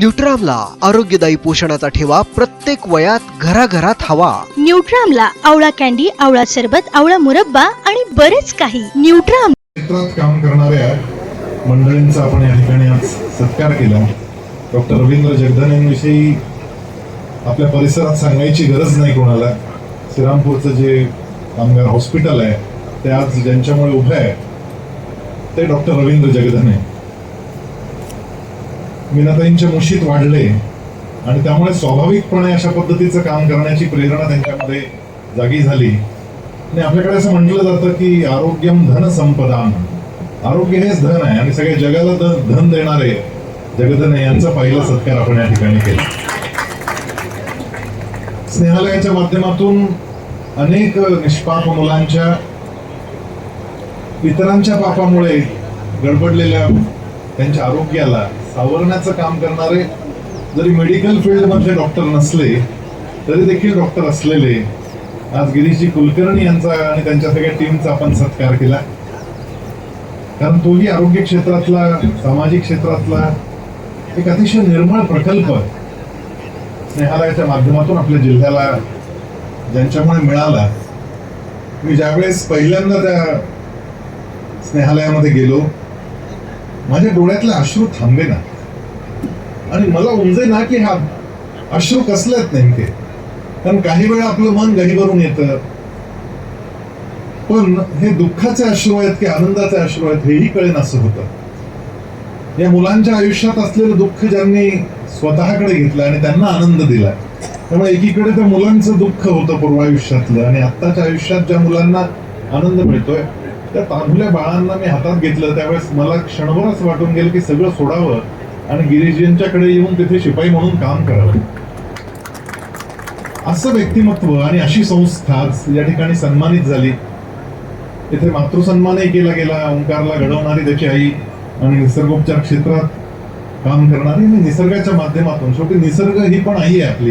न्यूट्रामला आरोग्यदायी पोषणाचा ठेवा प्रत्येक वयात घराघरात हवा. न्यूट्रामला आवळा कॅन्डी आवळा सरबत आवळा मुरब्बा आणि बरेच काही. न्यूट्राम क्षेत्रात काम करणाऱ्या मंडळींचा आपण या ठिकाणी आज सत्कार केला. डॉक्टर रवींद्र जगधन यांविषयी आपल्या परिसरात सांगायची गरज नाही कोणाला. श्रीरामपूरचं जे कामगार हॉस्पिटल आहे ते आज ज्यांच्यामुळे उभं आहे ते डॉक्टर रवींद्र जगधन आहे. मीनाताईंच्या मुशीत वाढले आणि त्यामुळे स्वाभाविकपणे अशा पद्धतीचं काम करण्याची प्रेरणा त्यांच्यामध्ये जागी झाली. आणि आपल्याकडे असं म्हटलं जातं की आरोग्यम धन संपदा आरोग्य हेच धन आहे आणि सगळ्या जगाला धन धन देणारे जगधन यांचा पहिला सत्कार आपण या ठिकाणी केला. स्नेहालयाच्या माध्यमातून अनेक निष्पाप मुलांच्या इतरांच्या पापामुळे गडबडलेल्या त्यांच्या आरोग्याला सावरण्याचं काम करणारे जरी मेडिकल फील्डमध्ये डॉक्टर नसले तरी देखील डॉक्टर असलेले आज गिरीशजी कुलकर्णी यांचा आणि त्यांच्या सगळ्या टीमचा आपण सत्कार केला. कारण तोही आरोग्य क्षेत्रातला सामाजिक क्षेत्रातला एक अतिशय निर्मळ प्रकल्प स्नेहालयाच्या माध्यमातून आपल्या जिल्ह्याला ज्यांच्यामुळे मिळाला. मी ज्यावेळेस पहिल्यांदा त्या स्नेहालयामध्ये गेलो माझ्या डोळ्यातले अश्रू थांबे ना आणि मला उमजे ना की हा अश्रू कसले आहेत नेमके? कारण काही वेळा आपलं मन गहिवरून येतं. पण हे दुःखाचे अश्रू आहेत की आनंदाचे अश्रू आहेत हेही कळेन असं होतं. या मुलांच्या आयुष्यात असलेलं दुःख ज्यांनी स्वतःकडे घेतलं आणि त्यांना आनंद दिला त्यामुळे एकीकडे त्या मुलांचं दुःख होतं पूर्वायुष्यातलं आणि आत्ताच्या आयुष्यात ज्या मुलांना आनंद मिळतोय त्या तांदुल्या बाळांना मी हातात घेतलं त्यावेळेस मला क्षणभर असं वाटून गेलं की सगळं सोडावं. आणि गिरीजींच्याकडे येऊन तिथे शिपाई म्हणून काम करावं. असं व्यक्तिमत्व आणि अशी संस्था या ठिकाणी सन्मानित झाली. इथे मातृसन्मानही केला गेला ओंकारला घडवणारी त्याची आई आणि निसर्गोपचार क्षेत्रात काम करणारी आणि निसर्गाच्या माध्यमातून शेवटी निसर्ग ही पण आई आहे आपली.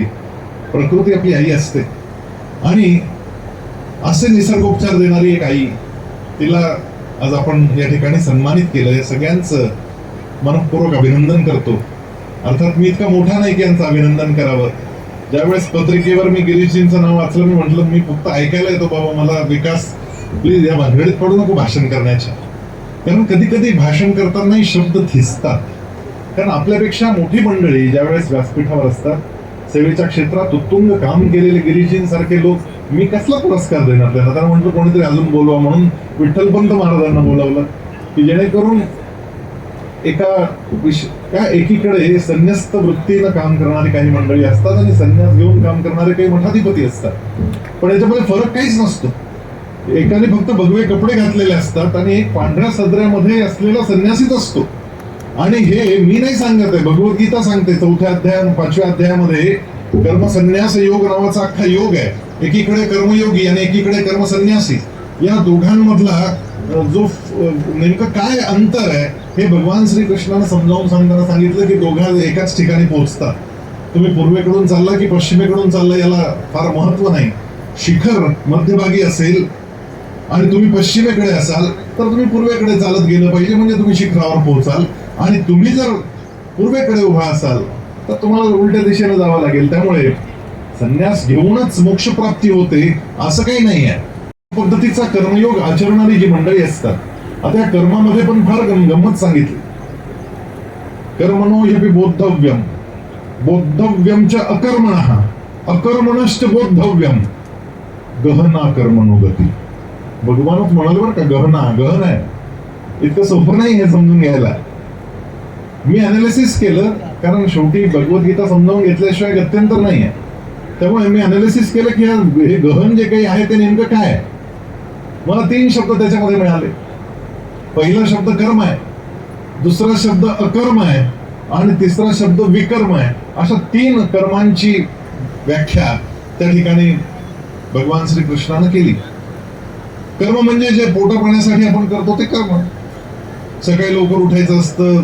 प्रकृती आपली आई असते. आणि असे निसर्गोपचार देणारी एक आई तिला आज आपण या ठिकाणी सन्मानित केलं. या सगळ्यांचं मनपूर्वक अभिनंदन करतो. अर्थात मी इतका मोठा नाही की यांचं अभिनंदन करावं. ज्यावेळेस पत्रिकेवर मी गिरीशजींचं नाव वाचलं मी म्हटलं मी फक्त ऐकायला येतो बाबा मला विकास प्लीज या भानगडीत पडू नको भाषण करण्याच्या. कारण कधी कधी भाषण करतानाही शब्द थिसतात. कारण आपल्यापेक्षा मोठी मंडळी ज्यावेळेस व्यासपीठावर असतात सेवेच्या क्षेत्रात उत्तुंग काम केलेले गिरीजींसारखे लोक मी कसला पुरस्कार देणार त्यांना? त्यांना म्हटलं कोणीतरी अजून बोलवा म्हणून विठ्ठलपंत महाराजांना बोलावलं की जेणेकरून एका विश त्या एकीकडे संन्यस्त वृत्तीनं काम करणारी काही मंडळी असतात आणि संन्यास घेऊन काम करणारे काही मठाधिपती असतात. पण याच्यामध्ये फरक काहीच नसतो. एकाने फक्त भगवे कपडे घातलेले असतात आणि एक पांढऱ्या सदऱ्यामध्ये असलेला संन्यासीच असतो. आणि हे मी नाही सांगत आहे भगवद्गीता सांगते चौथ्या अध्याय पाचव्या अध्यायामध्ये कर्मसन्यास योग नावाचा अख्खा योग आहे. एकीकडे कर्मयोगी आणि एकीकडे कर्मसन्यासी. या दोघांमधला जो नेमकं काय अंतर आहे हे भगवान श्रीकृष्णानं समजावून सांगताना सांगितलं की दोघा एकाच ठिकाणी पोहोचतात. तुम्ही पूर्वेकडून चालला की पश्चिमेकडून चालला याला फार महत्त्व नाही. शिखर मध्यभागी असेल आणि तुम्ही पश्चिमेकडे असाल तर तुम्ही पूर्वेकडे चालत गेलं पाहिजे म्हणजे तुम्ही शिखरावर पोहोचाल. आणि तुम्ही जर पूर्वेकडे उभा असाल तर तुम्हाला उलट्या दिशेला जावं लागेल. त्यामुळे संन्यास घेऊनच मोक्षप्राप्ती होते असं काही नाही आहे पद्धतीचा कर्मयोग आचरणारी जी मंडळी असतात आता या कर्मामध्ये पण फार गंमत सांगितली. कर्मणो यपि बोद्धव्यम. बोद्धव्यमच्या अकर्मण अकर्मणश्च बोद्धव्यम. गहना कर्मणो गती. भगवानच म्हणाले बरं का गहना गहन आहे. इतकं सोपं नाही हे समजून घ्यायला. मी अनालिसिस केलं कारण शेवटी भगवद्गीता समजावून घेतल्याशिवाय गत्यंतर नाही आहे त्यामुळे मी अनालिसिस केलं की हे गहन जे काही आहे ते नेमकं काय आहे? मला तीन शब्द त्याच्यामध्ये मिळाले. पहिला शब्द कर्म आहे दुसरा शब्द अकर्म आहे आणि तिसरा शब्द विकर्म आहे. अशा तीन कर्मांची व्याख्या त्या ठिकाणी भगवान श्रीकृष्णानं केली. कर्म म्हणजे जे पोटा पाण्यासाठी आपण करतो ते कर्म. सकाळी लवकर उठायचं असतं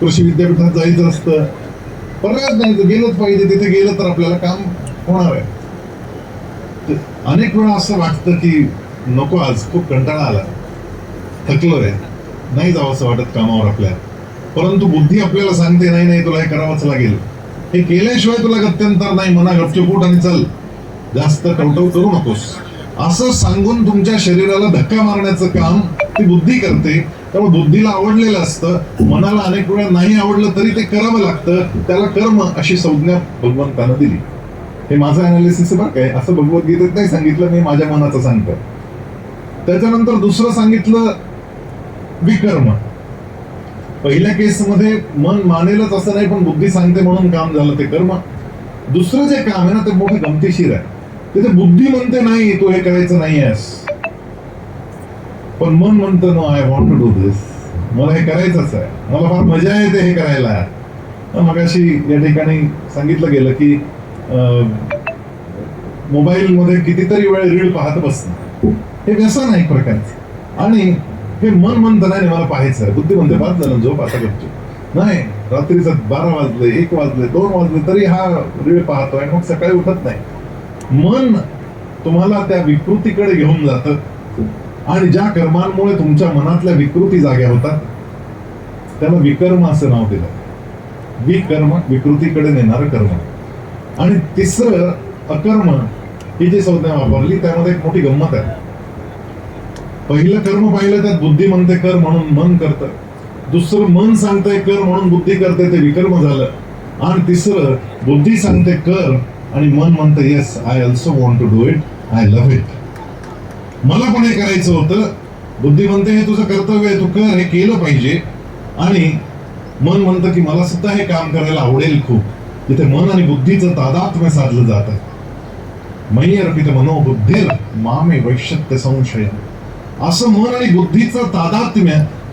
कृषी विद्यापीठात जायचं असतं. पर्यायच नाही तर गेलंच पाहिजे तिथे गेलं तर आपल्याला काम होणार आहे. अनेक वेळा असं वाटतं की नको आज खूप कंटाळा आला. थकलो रे नाही जावं असं वाटत कामावर आपल्या. परंतु बुद्धी आपल्याला सांगते नाही नाही तुला हे करावंच लागेल. हे केल्याशिवाय तुला गत्यंतर नाही मना गपचपूट आणि चल. जास्त कवटव करू नकोस. असं सांगून तुमच्या शरीराला धक्का मारण्याचं काम ती बुद्धी करते. त्यामुळे बुद्धीला आवडलेलं असतं. मनाला अनेक वेळा नाही आवडलं तरी ते करावं लागतं. त्याला कर्म अशी संज्ञा भगवंतानं दिली. हे माझं अनालिसिस बरं काय असं भगवद्गीतेत नाही सांगितलं मी माझ्या मनाचं सांगतो त्याच्यानंतर दुसरं सांगितलं विकर्म. पहिल्या केसमध्ये मन मानेलच असं नाही पण बुद्धी सांगते म्हणून काम झालं ते कर्म. दुसरं जे काम आहे ना ते मोठं गमतीशीर आहे. तिथे बुद्धी म्हणते नाही तू हे करायचं नाही आहेस. पण मन म्हणतं no I want to do this मला हे करायचंच आहे. मला फार मजा येते हे करायला. मग अशी या ठिकाणी सांगितलं गेलं की मोबाईल मध्ये कितीतरी वेळ रील पाहत बसणं. हे व्यसन आहे एक प्रकारचं. आणि हे मन मंथनाने मला पाहायचं आहे. बुद्धिमंत बाद झालं झोप आता करतो नाही रात्रीचं बारा वाजले एक वाजले दोन वाजले तरी हा रीळ पाहतोय मग सकाळी उठत नाही. मन तुम्हाला त्या विकृतीकडे घेऊन जातं. आणि ज्या कर्मांमुळे तुमच्या मनातल्या विकृती जाग्या होतात त्याला विकर्म असं नाव दिलं. विकर्म विकृतीकडे नेणार कर्म. आणि तिसरं अकर्म ही जी संज्ञा वापरली त्यामध्ये एक मोठी गंमत आहे. पहिलं कर्म पाहिलं त्यात बुद्धी म्हणते कर म्हणून मन करतं. दुसरं मन सांगतंय कर म्हणून बुद्धी करते ते विकर्म झालं. आणि तिसरं बुद्धी सांगते कर आणि मन म्हणतं yes I also want to do it I love it मला पण हे करायचं होतं. बुद्धी म्हणते हे तुझं कर्तव्य आहे तू कर हे केलं पाहिजे. आणि मन म्हणतं की मला सुद्धा हे काम करायला आवडेल खूप. तिथे मन आणि बुद्धीचं तादात्म्य साधलं जात. आहे मयी अर्पित मनोबुद्धीर मामे वैशत्य संशय असं मन आणि बुद्धीचं तादात्म्य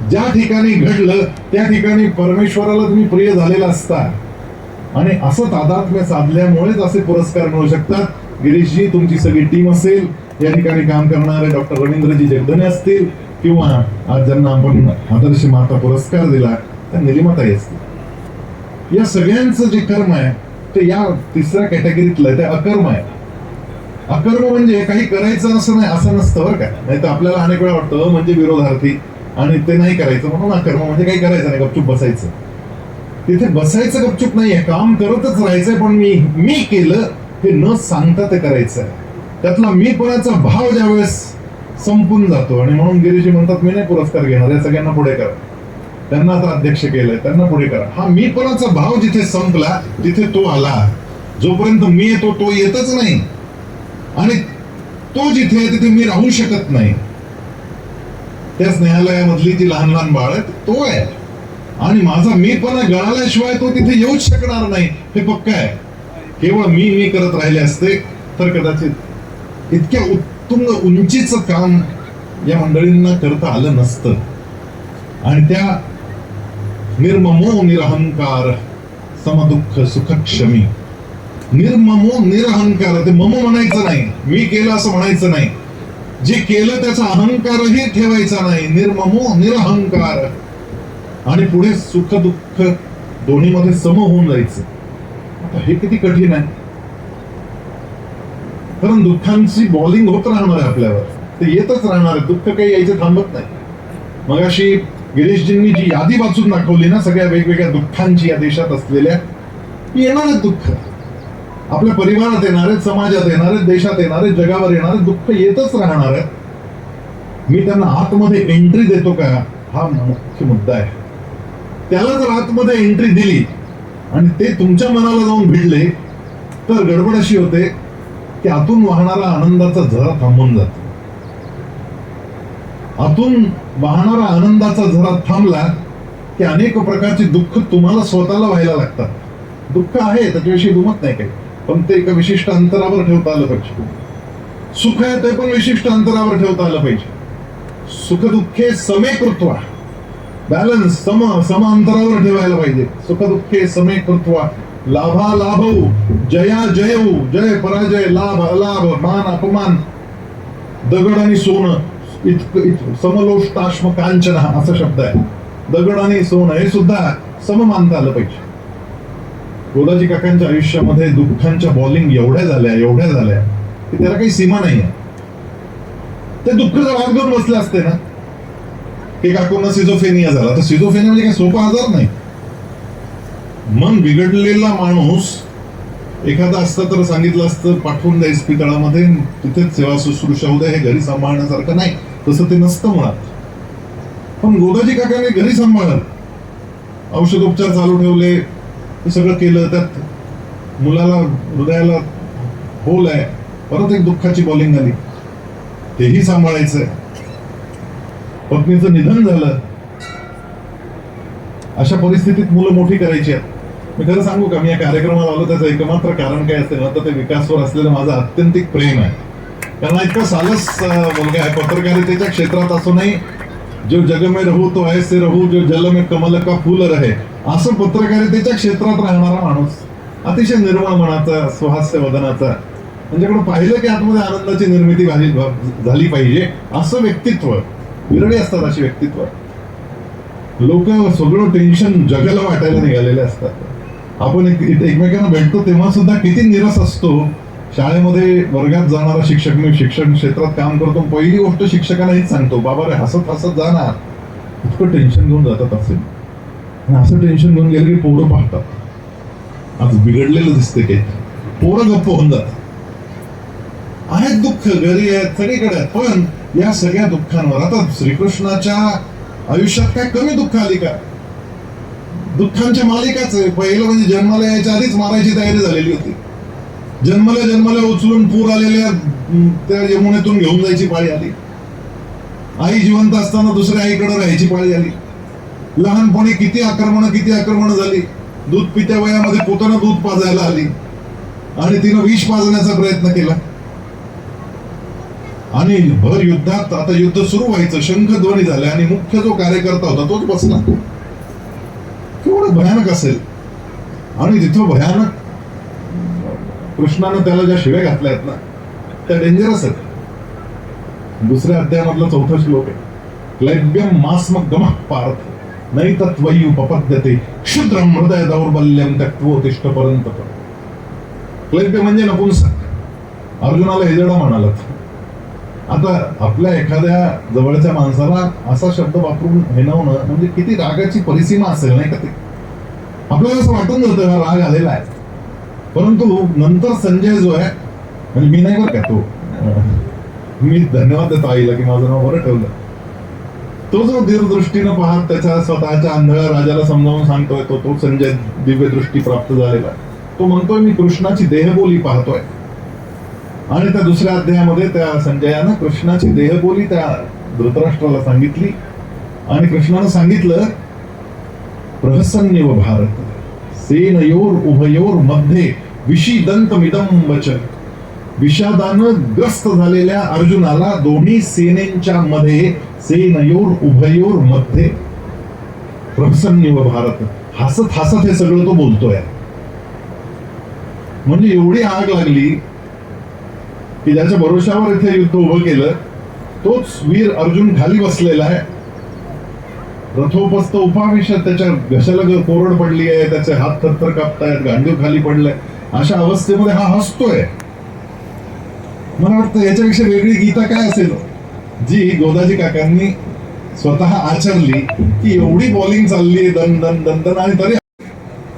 ज्या ठिकाणी घडलं त्या ठिकाणी परमेश्वराला तुम्ही प्रिय झालेला असता. आणि असं तादात्म्य साधल्यामुळेच असे पुरस्कार मिळू शकतात. गिरीशजी तुमची सगळी टीम असेल या ठिकाणी काम करणारे डॉक्टर रवींद्रजी जगदने असतील किंवा आज ज्यांना आपण आदर्श माता पुरस्कार दिला त्या निलिमाताई असतील. या सगळ्यांचं जे कर्म आहे ते या तिसऱ्या कॅटेगरीतलं आहे, ते अकर्म आहे. अकर्म म्हणजे काही करायचं असं नाही असं नसतं बरं का. नाही तर आपल्याला अनेक वेळा वाटतं म्हणजे विरोधार्थी. आणि ते नाही करायचं. म्हणून अकर्म म्हणजे काही करायचं नाही गपचूप बसायचं. तिथे बसायचं गपचूप नाहीये. काम करतच राहायचंय पण मी मी केलं हे न सांगता ते करायचं आहे त्यातला मीपणाचा भाव ज्यावेळेस संपून जातो आणि म्हणून गिरीजी म्हणतात मी नाही पुरस्कार घेणार या सगळ्यांना पुढे करा. त्यांना आता अध्यक्ष केलंय त्यांना पुढे करा. हा मीपणाचा भाव जिथे संपला तिथे तो आला. जोपर्यंत मी येतो तो येतच नाही. आणि तो जिथे आहे तिथे मी राहू शकत नाही. त्या स्नेहालयामधली जी लहान लहान बाळ आहेत तो आहे. आणि माझा मीपणा गळाल्याशिवाय तो तिथे येऊच शकणार नाही. हे पक्क आहे. केवळ मी मी करत राहिले असते तर कदाचित इतक्या उत्तुंग उंचीचं काम या मंडळींना करता आलं नसतं. आणि त्या निर्ममो निरहंकार समदुःख सुखक्षमी निर्ममो निरहंकार. ते मम म्हणायचं नाही. मी केलं असं म्हणायचं नाही. जे केलं त्याचा अहंकारही ठेवायचा नाही. निर्ममो निरहंकार. आणि पुढे सुख दुःख दोन्हीमध्ये सम होऊन जायचं. आता हे किती कठीण आहे. कारण दुःखांची बॉलिंग होत राहणार आहे आपल्यावर. ते येतच राहणार आहे. दुःख काही यायचं थांबत नाही. मग अशी गिरीशजींनी जी यादी वाचून दाखवली ना सगळ्या वेगवेगळ्या दुःखांची या देशात असलेल्या येणार दुःख. आपल्या परिवारात येणार आहेत समाजात येणार आहेत देशात येणार आहेत जगावर येणार आहेत दुःख येतच राहणार आहेत. मी त्यांना आतमध्ये एंट्री देतो का? हा मुख्य मुद्दा आहे. त्याला जर आतमध्ये एंट्री दिली आणि ते तुमच्या मनाला जाऊन भिडले तर गडबड अशी होते की आतून वाहणारा आनंदाचा झरा थांबून जातो. आतून वाहणारा आनंदाचा झरा थांबला की अनेक प्रकारची दुःख तुम्हाला स्वतःला व्हायला लागतात. दुःख आहे त्याच्याविषयी दुमत नाही काही. पण ते एका विशिष्ट अंतरावर ठेवता आलं पाहिजे. सुख आहे ते पण विशिष्ट अंतरावर ठेवता आलं पाहिजे. सुख दुःखे समे कृत्वा बॅलन्स सम सम अंतरावर ठेवायला पाहिजे. सुख दुःखे समे कृत्वा लाभा लाभव जया जयऊ जय पराजय लाभ अलाभ मान अपमान. दगड आणि सोनं इतकं समलोष्टाश्म कांचन असा शब्द आहे. दगड आणि सोनं हे सुद्धा सम मानता आलं पाहिजे. गोदाजी काकांच्या आयुष्यामध्ये दुःखांच्या बॉलिंग एवढ्या झाल्या एवढ्या झाल्या की त्याला काही सीमा नाही आहे ते दुःख जर हात घेऊन बसले असते ना. की काकूंना सिझोफेनिया झाला. तर सिझोफेनिया म्हणजे काही सोपा आजार नाही. मन बिघडलेला माणूस एखादा असता तर सांगितलं असतं पाठवून द्या इस्पितळामध्ये तिथेच सेवा शुश्रूषा होऊ द्या हे घरी सांभाळण्यासारखं नाही. तसं ते नसतं मुळात पण गोदाजी काकाने घरी सांभाळत औषधोपचार चालू ठेवले. हे सगळं केलं त्यात मुलाला हृदयाला होल आहे. परत एक दुःखाची बॉलिंग आली. तेही सांभाळायचंय. पत्नीचं निधन झालं. अशा परिस्थितीत मुलं मोठी करायची आहेत. मी खरं सांगू का मी या कार्यक्रमाला आलो त्याचं एकमात्र कारण काय असेल ना तर ते विकासवर असलेलं माझं अत्यंतिक प्रेम आहे. कारण इतका सालस मुलगा आहे. पत्रकारितेच्या क्षेत्रात असूनही जो जग में रहू तो ऐसे रहू जो जल में कमल का फूल रहे. असं पत्रकारितेच्या क्षेत्रात राहणारा माणूस अतिशय निर्मळ मनाचा सुहास्य वदनाचा त्यांच्याकडे म्हणजे पाहिलं की आतमध्ये आनंदाची निर्मिती झाली झाली पाहिजे असं व्यक्तित्व विरळी असतात अशी व्यक्तित्व. लोक सगळं टेन्शन जगाला वाटायला निघालेले असतात. आपण एक- एकमेकांना भेटतो तेव्हा सुद्धा किती निरस असतो. शाळेमध्ये वर्गात जाणारा शिक्षक मी शिक्षण क्षेत्रात काम करतो पहिली गोष्ट शिक्षकांना हीच सांगतो बाबा रे हसत हसत जाणार इतकं टेन्शन घेऊन जातात असेल आणि असं टेन्शन घेऊन गेलं की पोरं पाहतात. आज बिघडलेलं दिसते काही. पोरं गप्प होऊन जात आहेत दुःख घरी आहेत सगळीकडे आहेत. पण या सगळ्या दुःखांवर आता श्रीकृष्णाच्या आयुष्यात काय कमी दुःख आली का? दुःखांच्या मालिकाच आहे. पहिलं म्हणजे जन्माला यायच्या आधीच मारायची तयारी झालेली होती. जन्मल्या जन्मल्या उचलून पूर आलेल्या त्या यमुनेतून घेऊन जायची पाळी आली. आई जिवंत असताना दुसऱ्या आईकडे राहायची पाळी आली. लहानपणी किती आक्रमण किती आक्रमण झाली? दूध पित्या वयामध्ये पोतानं दूध पाजायला आली. आणि तिनं विष पाजण्याचा प्रयत्न केला. आणि भर युद्धात आता युद्ध सुरू व्हायचं. शंखध्वनी झाले आणि मुख्य जो कार्यकर्ता होता तोच बसला. केवढं भयानक असेल. आणि तिथं भयानक कृष्णानं त्याला ज्या शिव्या घातल्या आहेत ना त्या डेंजरस आहेत. दुसऱ्या अध्यायामधला चौथा श्लोक आहे. क्लैब्यम मास्म गमः पार्थ. नाही तत्वयी उपपद्यते. क्षुद्रम हृदय दौर्बल्यम त्यक्तोतिष्ठ पर्यंत क्लैब्य म्हणजे नपुंसक. अर्जुनाला हेजडा म्हणालात. आता आपल्या एखाद्या जवळच्या माणसाला असा शब्द वापरून हेनवणं म्हणजे किती रागाची परिसीमा असेल नाही का ते? आपल्याला असं वाटून जातं हा राग आलेला आहे. परंतु नंतर संजय जो आहे म्हणजे मी नाही बरं का तो? मी धन्यवाद देतो आईला की माझं नाव बरं ठेवलं. तो जो दीर्घदृष्टीनं पाहत त्याच्या स्वतःच्या आंधळ्या राजाला समजावून सांगतोय तो तो संजय दिव्य दृष्टी प्राप्त झालेला तो म्हणतोय मी कृष्णाची देहबोली पाहतोय. आणि त्या दुसऱ्या अध्यायामध्ये त्या संजयानं कृष्णाची देहबोली त्या धृतराष्ट्राला सांगितली. आणि कृष्णानं सांगितलं प्रहसन्यव भारत सेनयोर उभयोरमध्ये विषीदंत मिदम वचन विषादानं ग्रस्त झालेल्या अर्जुनाला दोन्ही सेनेच्या मध्ये सेनयोर उभयोरमध्ये. व भारत. हसत हसत हे सगळं तो बोलतोय. म्हणजे एवढी आग लागली की ज्याच्या भरोशावर इथे युद्ध उभं केलं तोच वीर अर्जुन खाली बसलेला आहे. रथोपस्थ उपाविषद त्याच्या घशाला कोरड पडली आहे त्याचे हात थरथर कापतायत गांडीव खाली पडलाय. अशा अवस्थेमध्ये हा हसतोय. मला वाटतं याच्यापेक्षा वेगळी गीता काय असेल? जी गोदाजी काकांनी स्वतः आचरली की एवढी बॉलिंग चालली आहे दन दन दन दन आणि तरी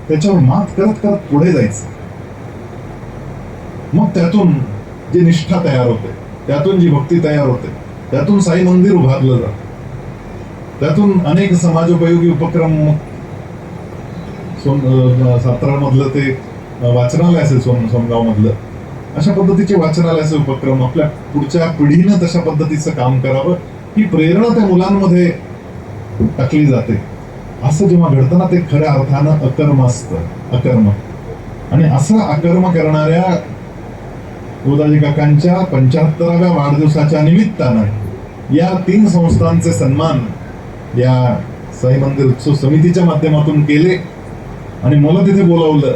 त्याच्यावर मात करत करत पुढे जायचं. मग त्यातून जी निष्ठा तयार होते त्यातून जी भक्ती तयार होते त्यातून साई मंदिर उभारलं जात. त्यातून अनेक समाजोपयोगी उपक्रम सोन सातारा मधलं ते वाचनालय असेल सोन सोनगाव मधलं अशा पद्धतीचे वाचनालयाचे उपक्रम आपल्या पुढच्या पिढीनं तशा पद्धतीचं काम करावं ही प्रेरणा त्या मुलांमध्ये टाकली जाते. असं जेव्हा घडतं ना ते खऱ्या अर्थानं अकर्म असतं अकर्म. आणि असं अकर्म करणाऱ्या गोदाजी काकांच्या पंच्याहत्तराव्या वाढदिवसाच्या निमित्तानं या तीन संस्थांचे सन्मान या साई मंदिर उत्सव समितीच्या माध्यमातून केले आणि मला तिथे बोलावलं.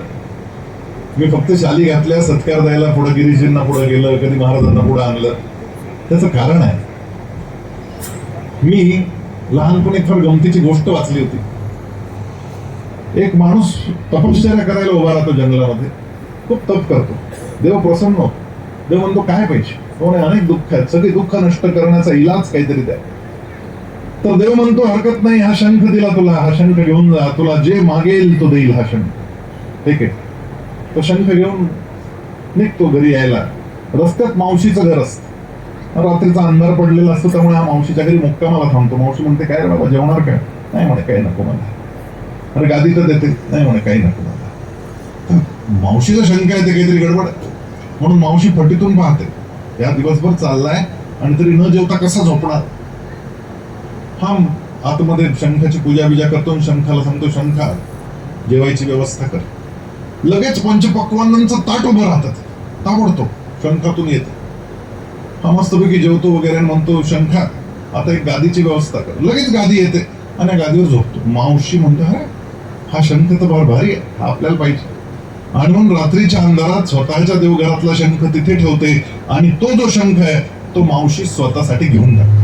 मी फक्त शाली घातल्या सत्कार द्यायला पुढे गिरीजींना पुढे गेलं कधी महाराजांना पुढे आणलं. त्याचं कारण आहे मी लहानपणी फार गमतीची गोष्ट वाचली होती. एक माणूस तपश्चर्या करायला उभा राहतो जंगलामध्ये खूप तप करतो. देव प्रसन्न होतो. देव म्हणतो काय पाहिजे कोण म्हणे, अनेक दुःख आहेत. सगळी दुःख नष्ट करण्याचा इलाज काहीतरी द्या. तर देव म्हणतो हरकत नाही हा शंख दिला तुला हा शंख घेऊन जा. तुला जे मागेल तो देईल हा शंख. ठीक आहे. तो शंख घेऊन निघतो घरी यायला. रस्त्यात मावशीचं घर असतं. रात्रीचा अंधार पडलेला असतो त्यामुळे हा मावशीच्या घरी मुक्कामाला थांबतो. मावशी म्हणते काय रे बाबा जेवणार काय? नाही म्हणे काही नको मला. अरे गादी तर देते. नाही म्हणे काही नको मला. तर मावशीचा शंका आहे ते काहीतरी गडबड म्हणून मावशी फटीतून पाहते. या दिवसभर चाललाय आणि तरी न जेवता कसा झोपणार? हा आतमध्ये शंखाची पूजा बिजा करतो शंखाला सांगतो शंखा जेवायची व्यवस्था कर. लगेच पंचपक्वानांचं ताट उभं राहतात. ताबडतो शंखातून येते. हा मस्तपैकी जेवतो वगैरे आणि म्हणतो शंखा आता एक गादीची व्यवस्था कर. लगेच गादी येते आणि या गादीवर झोपतो. मावशी म्हणतो अरे हा शंख तर फार भारी आहे. हा आपल्याला पाहिजे. आणि मग रात्रीच्या अंधारात स्वतःच्या देवघरातला शंख तिथे ठेवते आणि तो जो शंख आहे तो मावशी स्वतःसाठी घेऊन जाते.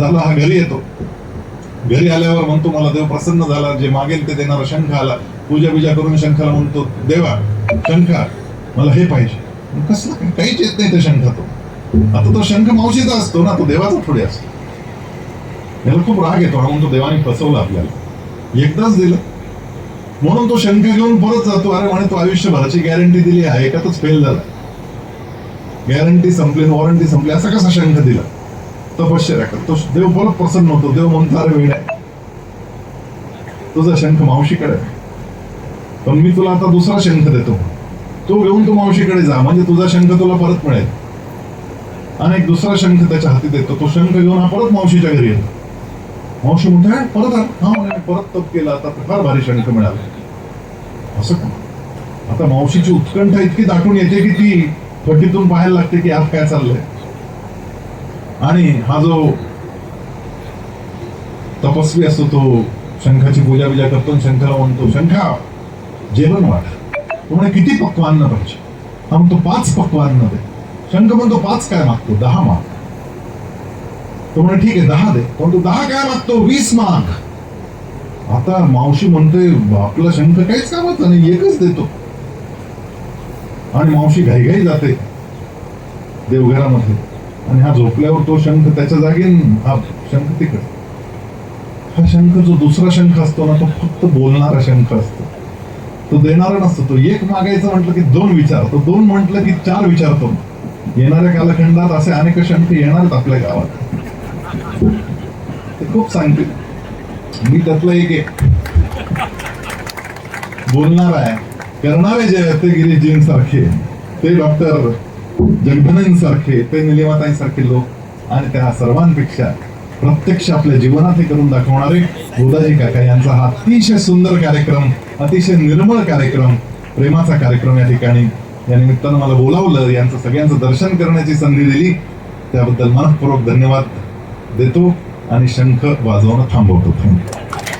झाला हा घरी येतो. घरी आल्यावर म्हणतो मला देव प्रसन्न झाला. जे मागेल ते देणारा शंख आला. पूजा बिजा करून शंखाला म्हणतो देवा शंखा मला हे पाहिजे. मग कसलं काहीच येत नाही त्या तो आता तो शंख मावशीचा असतो ना तो देवाचा थोडे असतो. याला खूप राग येतो हा तो देवाने फसवलं आपल्याला. एकदाच दिलं. म्हणून तो शंख घेऊन परत जातो. अरे म्हणे तो आयुष्यभराची गॅरंटी दिली आहे एकातच फेल झाला. गॅरंटी संपली वॉरंटी संपली असा कसा शंख दिला? तपश्चर्या कर तो देव परत प्रसन्न होतो. देव म्हणतो अरे वेळ तुझा शंख मावशीकडे आहे. पण मी तुला आता दुसरा शंख देतो. तो घेऊन तू मावशीकडे जा म्हणजे तुझा शंख तुला परत मिळेल. आणि एक दुसरा शंख त्याच्या हाती देतो. तो शंख घेऊन हा परत मावशीच्या घरी येतो. मावशी म्हणते परत हा म्हणे, परत तप केला आता फार भारी शंख मिळाला. असं का? आता मावशीची उत्कंठा इतकी दाटून येते की ती फटीतून पाहायला लागते की आज काय चाललंय. आणि हा जो तपस्वी असतो तो शंखाची पूजा बिजा करतो आणि शंखाला म्हणतो शंखा जेवण वाढा तुम्हाला किती पक्वान्न पाहिजे? हा म्हणतो पाच पक्वान्न दे. शंख म्हणतो पाच काय मागतो? दहा माग. तो म्हणे ठीक आहे दहा दे. पण तो दहा काय मागतो? वीस माग. आता मावशी म्हणते आपला शंख काहीच कामाचा नाही एकच देतो. आणि मावशी घाईघाई जाते देवघरामध्ये. आणि हा झोपल्यावर तो शंख त्याच्या जागी हा शंख तिकडे. हा शंख जो दुसरा शंख असतो ना तो फक्त बोलणारा शंख असतो. तो देणारा नसतो. तो एक मागायचं म्हटलं की दोन विचार. तो दोन म्हटलं की चार विचारतो येणाऱ्या कालखंडात असे अनेक शंख येणारच आपल्या गावात. ते खूप सांगते मी त्यातलं एक एक बोलणार आहे. करणारे जे आहेत ते गिरीजीन सारखे ते डॉक्टर जगधनन सारखे ते निलिमाताई सारखे लोक आणि त्या सर्वांपेक्षा प्रत्यक्ष आपल्या जीवनात हे करून दाखवणारे गोदाजी काका यांचा हा अतिशय सुंदर कार्यक्रम अतिशय निर्मळ कार्यक्रम प्रेमाचा कार्यक्रम या ठिकाणी. या निमित्तानं मला बोलावलं यांचं सगळ्यांचं दर्शन करण्याची संधी दिली. त्याबद्दल मनपूर्वक धन्यवाद देतो आणि शंख वाजवणं थांबवतो. थँक्यू